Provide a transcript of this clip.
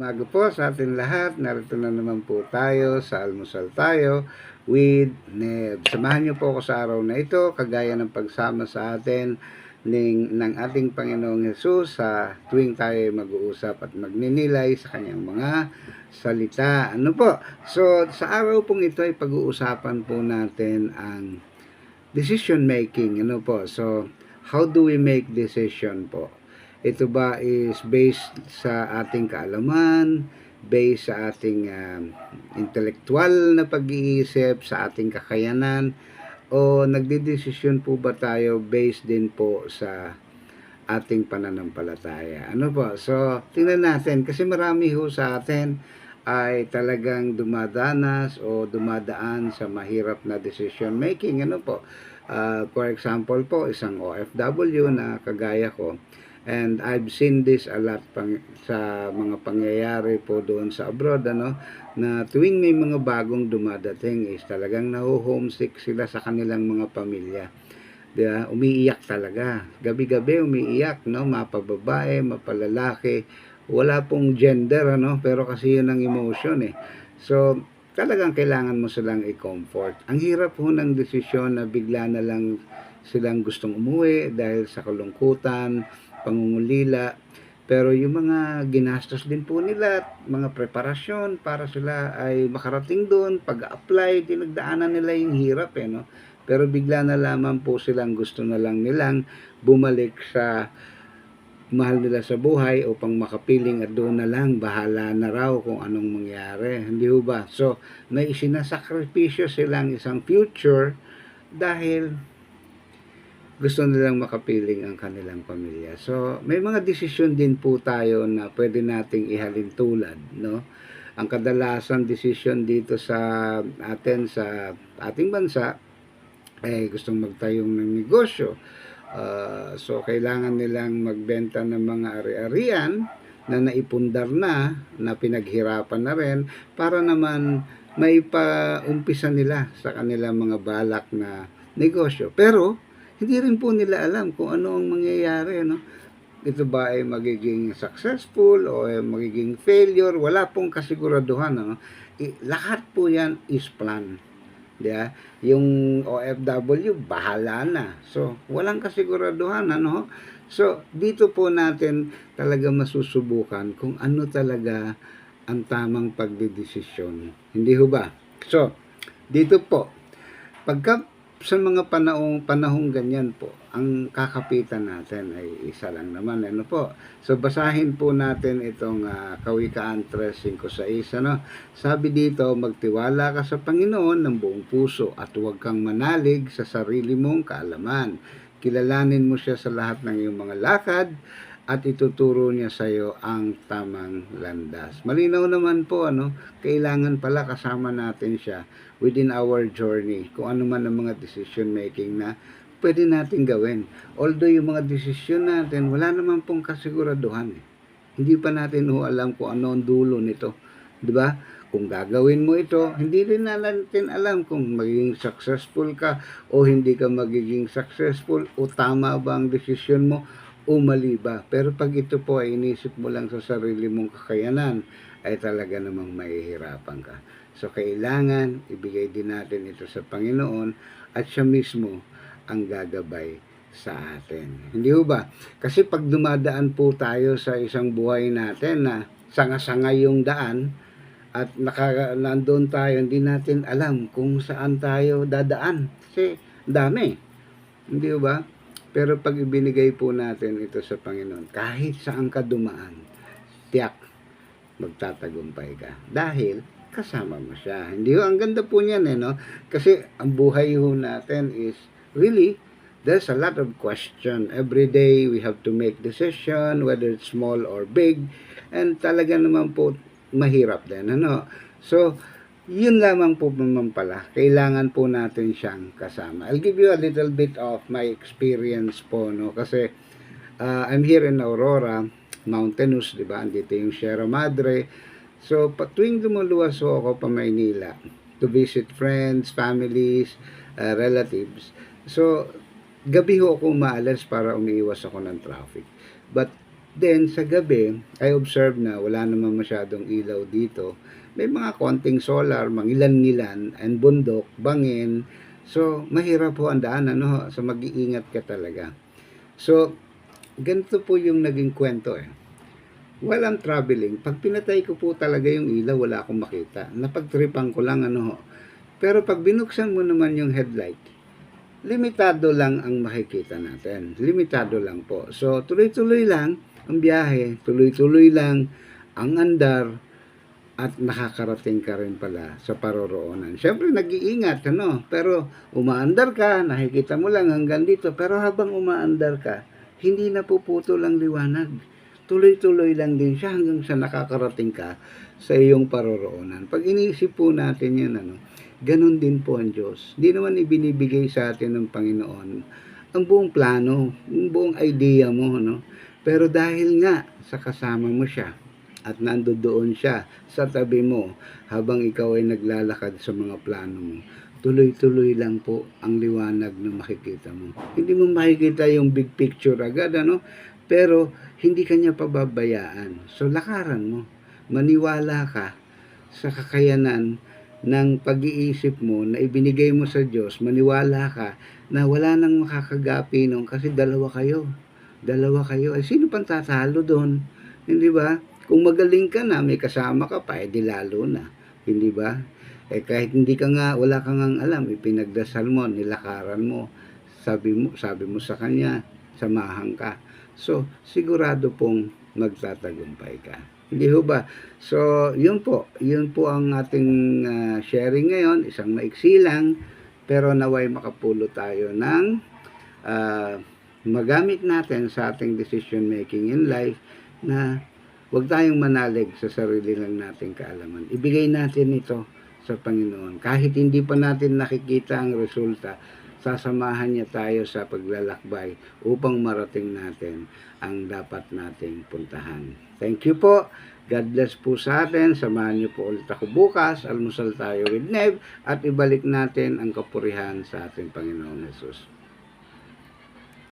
Umaga po sa atin lahat. Narito na naman po tayo sa almusal tayo with Neb. Samahan niyo po ako sa araw na ito, kagaya ng pagsama sa atin ng, ng ating Panginoong Yesus sa tuwing tayo ay mag-uusap at magninilay sa kanyang mga salita. Ano po? So, sa araw pong ito ay pag-uusapan po natin ang decision making. Ano po? So, how do we make decision po? Ito ba is based sa ating kaalaman, based sa ating um, intellectual na pag-iisip, sa ating kakayanan, o nagdidesisyon po ba tayo based din po sa ating pananampalataya? Ano po? So, tingnan natin kasi marami ho sa atin ay talagang dumadanas o dumadaan sa mahirap na decision making. Ano po? Uh, for example po, isang OFW na kagaya ko, And I've seen this a lot pang, sa mga pangyayari po doon sa abroad ano na tuwing may mga bagong dumadating is talagang naho-homesick sila sa kanilang mga pamilya. Diba? Umiiyak talaga. Gabi-gabi umiiyak, no? Mapababae, mapalalaki. Wala pong gender, ano? Pero kasi yun ang emotion, eh. So, talagang kailangan mo silang i-comfort. Ang hirap po ng desisyon na bigla na lang silang gustong umuwi dahil sa kalungkutan, pangungulila. Pero yung mga ginastos din po nila, mga preparasyon para sila ay makarating doon, pag-apply, dinagdaanan nila yung hirap eh, no? Pero bigla na lamang po silang gusto na lang nilang bumalik sa mahal nila sa buhay upang makapiling at doon na lang bahala na raw kung anong mangyari. Hindi ho ba? So, may isinasakripisyo silang isang future dahil gusto nilang makapiling ang kanilang pamilya. So, may mga desisyon din po tayo na pwede nating ihalin tulad, no? Ang kadalasan desisyon dito sa atin sa ating bansa eh, gustong magtayong ng negosyo. Uh, so, kailangan nilang magbenta ng mga ari-arian na naipundar na, na pinaghirapan na rin, para naman may paumpisa nila sa kanilang mga balak na negosyo. Pero, hindi rin po nila alam kung ano ang mangyayari, no? Ito ba ay magiging successful o ay magiging failure? Wala pong kasiguraduhan, no? I, lahat po yan is plan. Diba? Yung OFW, bahala na. So, walang kasiguraduhan, ano? So, dito po natin talaga masusubukan kung ano talaga ang tamang pagdidesisyon. Hindi ho ba? So, dito po, pagka sa mga panahong, panahong ganyan po, ang kakapitan natin ay isa lang naman. Ano po? So, basahin po natin itong uh, Kawikaan 3.5.6. Ano? Sabi dito, magtiwala ka sa Panginoon ng buong puso at huwag kang manalig sa sarili mong kaalaman. Kilalanin mo siya sa lahat ng iyong mga lakad at ituturo niya sa iyo ang tamang landas. Malinaw naman po ano, kailangan pala kasama natin siya within our journey kung ano man ang mga decision making na pwede natin gawin. Although yung mga decision natin wala naman pong kasiguraduhan eh. Hindi pa natin ho alam kung ano ang dulo nito. 'Di ba? Kung gagawin mo ito, hindi rin natin alam kung magiging successful ka o hindi ka magiging successful o tama ba ang desisyon mo o mali ba. Pero pag ito po ay inisip mo lang sa sarili mong kakayanan, ay talaga namang mahihirapan ka. So, kailangan ibigay din natin ito sa Panginoon at siya mismo ang gagabay sa atin. Hindi ba? Kasi pag dumadaan po tayo sa isang buhay natin na sanga-sanga yung daan at naka, nandun tayo, hindi natin alam kung saan tayo dadaan. Kasi dami. Hindi ba? Pero pag ibinigay po natin ito sa Panginoon, kahit saan ka dumaan, tiyak, magtatagumpay ka. Dahil, kasama mo siya. Hindi ho, ang ganda po niyan eh, no? Kasi ang buhay ho natin is really, there's a lot of question. Every day, we have to make decision, whether it's small or big. And talaga naman po, mahirap din, ano? So, yun lamang po naman pala, kailangan po natin siyang kasama. I'll give you a little bit of my experience po, no? Kasi uh, I'm here in Aurora, mountainous, di ba? Andito yung Sierra Madre. So, tuwing lumuluwas ho ako pa Maynila to visit friends, families, uh, relatives. So, gabi ho ako umaalas para umiiwas ako ng traffic. But Then, sa gabi, I observe na wala naman masyadong ilaw dito. May mga konting solar, mangilan-ngilan, and bundok, bangin. So, mahirap po ang daan, ano, so mag-iingat ka talaga. So, ganito po yung naging kwento eh. While I'm traveling, pag pinatay ko po talaga yung ilaw, wala akong makita. Napagtripan ko lang, ano. Pero pag binuksan mo naman yung headlight, limitado lang ang makikita natin. Limitado lang po. So, tuloy-tuloy lang ang biyahe, tuloy-tuloy lang ang andar at nakakarating ka rin pala sa paroroonan. Siyempre, nag-iingat, ano? Pero umaandar ka, nakikita mo lang hanggang dito. Pero habang umaandar ka, hindi na puputol ang liwanag. Tuloy-tuloy lang din siya hanggang sa nakakarating ka sa iyong paroroonan. Pag iniisip po natin yan, ano, ganun din po ang Diyos. Hindi naman ibinibigay sa atin ng Panginoon ang buong plano, ang buong idea mo, no? Pero dahil nga sa kasama mo siya at nandoon siya sa tabi mo habang ikaw ay naglalakad sa mga plano mo, tuloy-tuloy lang po ang liwanag na makikita mo. Hindi mo makikita yung big picture agad, ano? Pero hindi kanya pababayaan. So lakaran mo. Maniwala ka sa kakayanan ng pag-iisip mo na ibinigay mo sa Diyos, maniwala ka na wala nang makakagapi nun kasi dalawa kayo. Dalawa kayo. Ay, sino pang tatalo doon? Hindi ba? Kung magaling ka na, may kasama ka pa, edi lalo na. Hindi ba? Eh kahit hindi ka nga, wala ka nga alam, ipinagdasal mo, nilakaran mo, sabi mo, sabi mo sa kanya, samahan ka. So, sigurado pong magtatagumpay ka. Hindi ho ba? So, yun po. Yun po ang ating ah, sharing ngayon. Isang maiksi lang. Pero naway makapulo tayo ng ah, magamit natin sa ating decision making in life na huwag tayong manalig sa sarili lang nating kaalaman. Ibigay natin ito sa Panginoon. Kahit hindi pa natin nakikita ang resulta, sasamahan niya tayo sa paglalakbay upang marating natin ang dapat nating puntahan. Thank you po. God bless po sa atin. Samahan niyo po ulit ako bukas. Almusal tayo with Nev at ibalik natin ang kapurihan sa ating Panginoong Yesus.